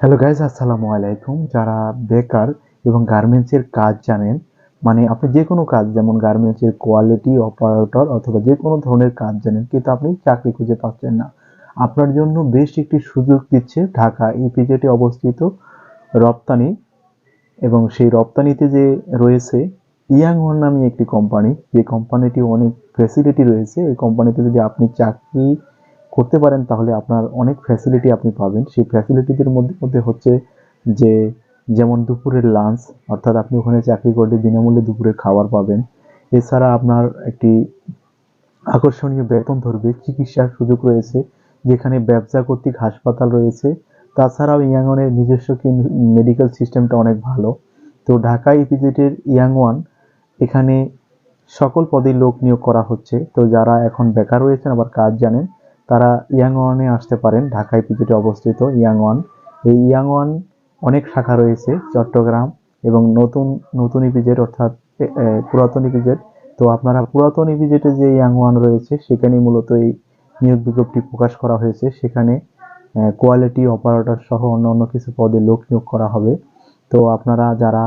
Hello guys আসসালামু আলাইকুম। যারা বেকার এবং গার্মেন্টসের কাজ জানেন মানে আপনি যে কোনো কাজ, যেমন গার্মেন্টসের কোয়ালিটি অপারেটর অথবা যে কোনো ধরনের কাজ জানেন, কিন্তু আপনি চাকরি খুঁজে পাচ্ছেন না। আপনার জন্য বেশ একটি সুযোগ দিচ্ছে ঢাকা ইপিজেটে অবস্থিত রপ্তানি এবং সেই রপ্তানিতে যে রয়েছে ইয়াং ওয়ান নামে একটি কোম্পানি যে কোম্পানিটি অনেক ফ্যাসিলিটি রয়েছে এই কোম্পানিতে যদি আপনি চাকরি করতে পারেন, তাহলে আপনার অনেক ফ্যাসিলিটি আপনি পাবেন। সেই ফ্যাসিলিটিদের মধ্যে মধ্যে হচ্ছে যে, যেমন দুপুরের লাঞ্চ অর্থাৎ আপনি ওখানে চাকরি করলে বিনামূল্যে দুপুরের খাবার পাবেন। এছাড়া আপনার একটি আকর্ষণীয় বেতন ধরবে, চিকিৎসার সুযোগ রয়েছে, যেখানে ব্যবসা কর্তৃক হাসপাতাল রয়েছে। তাছাড়াও ইয়াংওয়ানের নিজস্ব মেডিকেল সিস্টেমটা অনেক ভালো। তো ঢাকা ইপিজেটের ইয়াং ওয়ান এখানে সকল পদে লোক নিয়োগ করা হচ্ছে। তো যারা এখন বেকার রয়েছেন, আবার কাজ জানেন তারা ইয়াং ওয়ানে আসতে পারেন। ঢাকা ইপিজেটে অবস্থিত ইয়াং ওয়ান এই ইয়াং ওয়ান অনেক শাখা রয়েছে, চট্টগ্রাম এবং নতুন নতুন ইপিজেট অর্থাৎ পুরাতন ইপিজেট তো আপনারা পুরাতন ইপিজেটে যে ইয়াং ওয়ান রয়েছে সেখানে মূলত এই নিয়োগ বিজ্ঞপ্তি প্রকাশ করা হয়েছে। সেখানে কোয়ালিটি, অপারেটর সহ অন্য অন্য কিছু পদে লোক নিয়োগ করা হবে। তো আপনারা যারা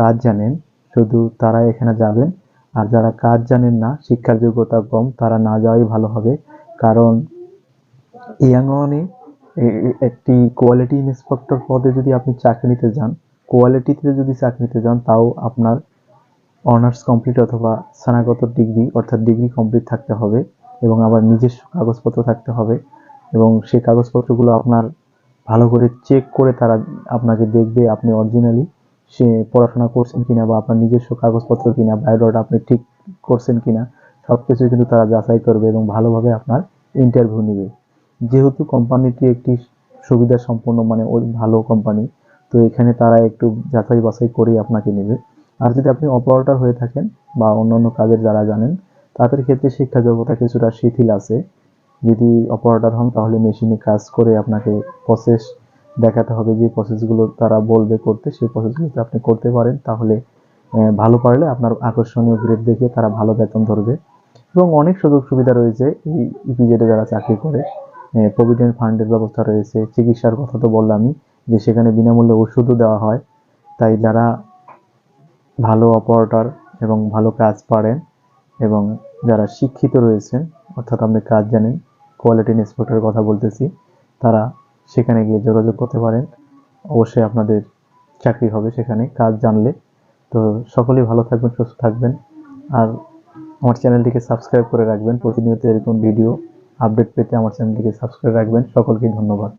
কাজ জানেন, শুধু তারা এখানে যাবেন। আর যারা কাজ জানেন না, শিক্ষার যোগ্যতা কম, তারা না যাওয়াই ভালো হবে। কারণ ইয়াংওয়ানে একটি কোয়ালিটি ইন্সপেক্টর পদে যদি আপনি চাকরি নিতে যান কোয়ালিটিতে যদি চাকরি নিতে যান, তাও আপনার অনার্স কমপ্লিট অথবা স্নাতকোত্তর ডিগ্রি অর্থাৎ ডিগ্রি কমপ্লিট থাকতে হবে এবং আবার নিজস্ব কাগজপত্র থাকতে হবে এবং সেই কাগজপত্রগুলো আপনার ভালো করে চেক করে তারা আপনাকে দেখবে আপনি অরিজিনালি সে পড়াশোনা করছেন কিনা বা আপনার নিজস্ব কাগজপত্র কিনা বায়োডাটা আপনি ঠিক করছেন কিনা সব কিছুই কিন্তু তারা যাচাই করবে এবং ভালোভাবে আপনার ইন্টারভিউ নেবে। যেহেতু কোম্পানিটি একটি সুবিধা সম্পন্ন মানে ওই ভালো কোম্পানি, তো এখানে তারা একটু যাচাই বাছাই করেই আপনাকে নেবে। আর যদি আপনি অপারেটর হয়ে থাকেন বা অন্যান্য কাজের যারা জানেন, তাদের ক্ষেত্রে শিক্ষা যোগ্যতা কিছুটা শিথিল আছে। যদি অপারেটর হন, তাহলে মেশিনে কাজ করে আপনাকে প্রসেস দেখাতে হবে যে প্রসেসগুলো তারা বলবে করতে, সেই প্রসেসগুলোতে আপনি করতে পারেন। তাহলে ভালো পারলে আপনার আকর্ষণীয় গ্রেড দেখে তারা ভালো বেতন ধরবে। এবং অনেক সুযোগ সুবিধা রয়েছে এই ইপিজেডে যারা চাকরি করে। প্রভিডেন্ট ফান্ডের ব্যবস্থা রয়েছে। চিকিৎসার কথা তো বললামই যে সেখানে বিনামূল্যে ওষুধও দেওয়া হয়। তাই যারা ভালো অপারেটর এবং ভালো কাজ পারেন এবং যারা শিক্ষিত রয়েছেন, অর্থাৎ আপনি কাজ জানেন কোয়ালিটি ইন্সপেক্টরের কথা বলতেছি, তারা সেখানে গিয়ে যোগাযোগ করতে পারেন। অবশ্যই আপনাদের চাকরি হবে সেখানে, কাজ জানলে। তো সকলেই ভালো থাকবেন, সুস্থ থাকবেন। আর আমার চ্যানেলটিকে সাবস্ক্রাইব করে রাখবেন। প্রতিনিয়ত এরকম ভিডিও আপডেট পেতে আমার চ্যানেলটিকে সাবস্ক্রাইব রাখবেন। সকলকে ধন্যবাদ।